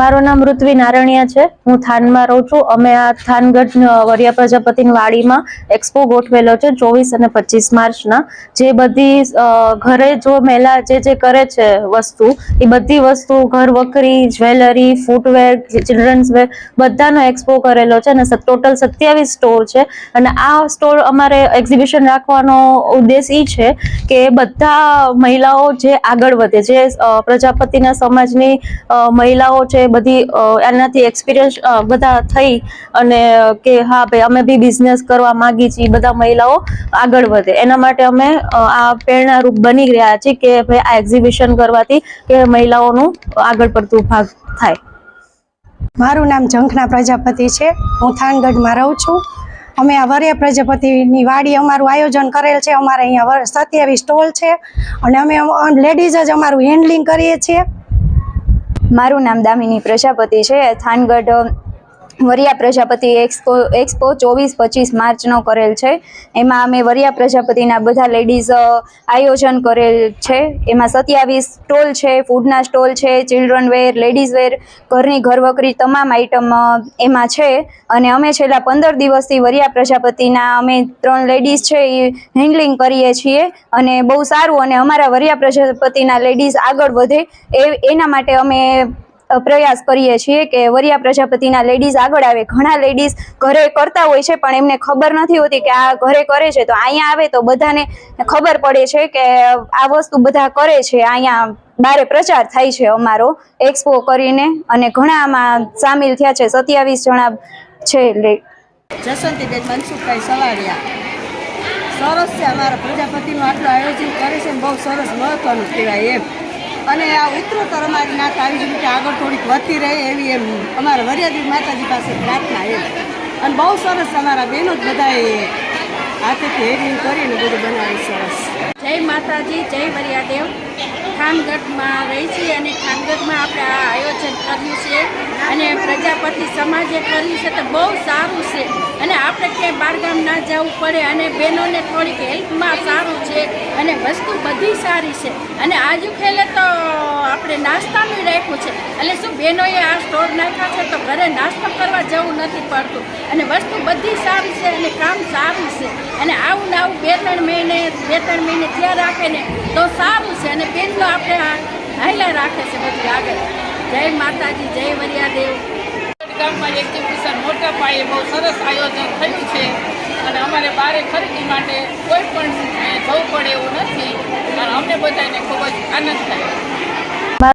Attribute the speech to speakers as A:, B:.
A: મારું નામ ઋત્વી નારણિયા છે. હું થાનમાં રહું છું. અમે આ થાનગઢ વરિયા પ્રજાપતિની વાડીમાં એક્સપો ગોઠવેલો છે ચોવીસ અને પચીસ માર્ચના. જે બધી ઘરે જો મહિલા જે જે કરે છે વસ્તુ, એ બધી વસ્તુ, ઘર વખરી, જ્વેલરી, ફૂટવેર, ચિલ્ડ્રન્સ વેર, બધાનો એક્સપો કરેલો છે અને ટોટલ સત્યાવીસ સ્ટોર છે. અને આ સ્ટોર અમારે એક્ઝિબિશન રાખવાનો ઉદ્દેશ એ છે કે બધા મહિલાઓ જે આગળ વધે, જે પ્રજાપતિના સમાજની મહિલાઓ છે બધી એનાથી એક્સપિરિયન્સ બધા થઈ અને, કે હા ભાઈ, અમે બી બિઝનેસ કરવા માગી છીએ બધા મહિલાઓ આગળ વધે. એના માટે અમે આ પ્રેરણારૂપ બની રહ્યા છીએ કે ભાઈ, આ એક્ઝિબિશન કરવાથી કે મહિલાઓનું આગળ પડતું ભાગ થાય.
B: મારું નામ ઝંખના પ્રજાપતિ છે. હું થાનગઢમાં રહું છું. અમે આ વર્ય પ્રજાપતિની વાડી અમારું આયોજન કરેલ છે. અમારે અહીંયા સત્યાવીસ સ્ટોલ છે. અને અમે લેડીઝ જ અમારું હેન્ડલિંગ કરીએ છીએ.
C: મારું નામ દામિની પ્રજાપતિ છે. થાનગઢ વરિયા પ્રજાપતિ એક્સપો એક્સપો ચોવીસ પચીસ માર્ચનો કરેલ છે. એમાં અમે વરિયા પ્રજાપતિના બધા લેડીઝ આયોજન કરેલ છે. એમાં સત્યાવીસ સ્ટોલ છે, ફૂડના સ્ટોલ છે, ચિલ્ડ્રન વેર, લેડીઝ વેર, ઘરની ઘરવકરી તમામ આઇટમ એમાં છે. અને અમે છેલ્લા પંદર દિવસથી વરિયા પ્રજાપતિના અમે ત્રણ લેડીઝ છે એ હેન્ડલિંગ કરીએ છીએ. અને બહુ સારું અને અમારા વરિયા પ્રજાપતિના લેડીઝ આગળ વધે. એ એના માટે અમે પ્રયાસ કરીએ છીએ કે વરિયા પ્રજાપતિના લેડીઝ આગળ આવે. ઘણા લેડીઝ ઘરે કરતા હોય છે, પણ એમને ખબર નથી હોતી કે આ ઘરે કરે છે. તો અહીંયા આવે તો બધાને ખબર પડે છે કે આ વસ્તુ બધા કરે છે. અહીંયા બારે પ્રચાર થાય છે અમારો એક્સપો કરીને અને ઘણા આમાં સામેલ થયા છે. સત્યાવીસ જણા છે
D: જસવંતીબેન સરસ છે અમારા પ્રજાપતિનું આટલું આયોજન કરે છે બહુ સરસ મહત્વનું કહેવાય એમ. અને આ ઉત્તરોત્તર અમારી નાથ આવી જ રીતે આગળ થોડીક વધતી રહે એવી એમ અમારા વરિયાદી માતાજી પાસે પ્રાર્થના એમ અને બહુ સરસ અમારા બહેનો જ બધાએ હાથેથી હેરિંગ કરીને બધું બનાવી સરસ.
E: જય માતાજી, જય વરિયાદેવ. ખાનગઢમાં રહી છીએ અને ખાનગઢમાં આપણે આ આયોજન કર્યું છે. અને પ્રજાપતિ સમાજે કર્યું છે તો બહુ સારું છે. અને ક્યાંય બહારગામ ના જવું પડે અને બહેનોને થોડીક હેલ્પમાં સારું છે અને વસ્તુ બધી સારી છે. અને આજુ ખેલે તો આપણે નાસ્તાનું રાખ્યું છે. એટલે શું બહેનોએ આ સ્ટોર નાખ્યા છે તો ઘરે નાસ્તો કરવા જવું નથી પડતું. અને વસ્તુ બધી સારી છે અને કામ સારું છે. અને આવું ને આવું બે ત્રણ મહિને, બે ત્રણ મહિને ત્યાં રાખે ને તો સારું છે. અને બેનનો આપણે હાઈલા રાખે છે બધું આગળ. જય માતાજી, જય વરિયાદેવ.
F: ગામમાં પાયે બહુ સરસ આયોજન થયું છે. અને અમારે બારે ખરીદી માટે કોઈ પણ જવું પડે એવું નથી. અને અમને બધાને ખૂબ જ આનંદ થાય.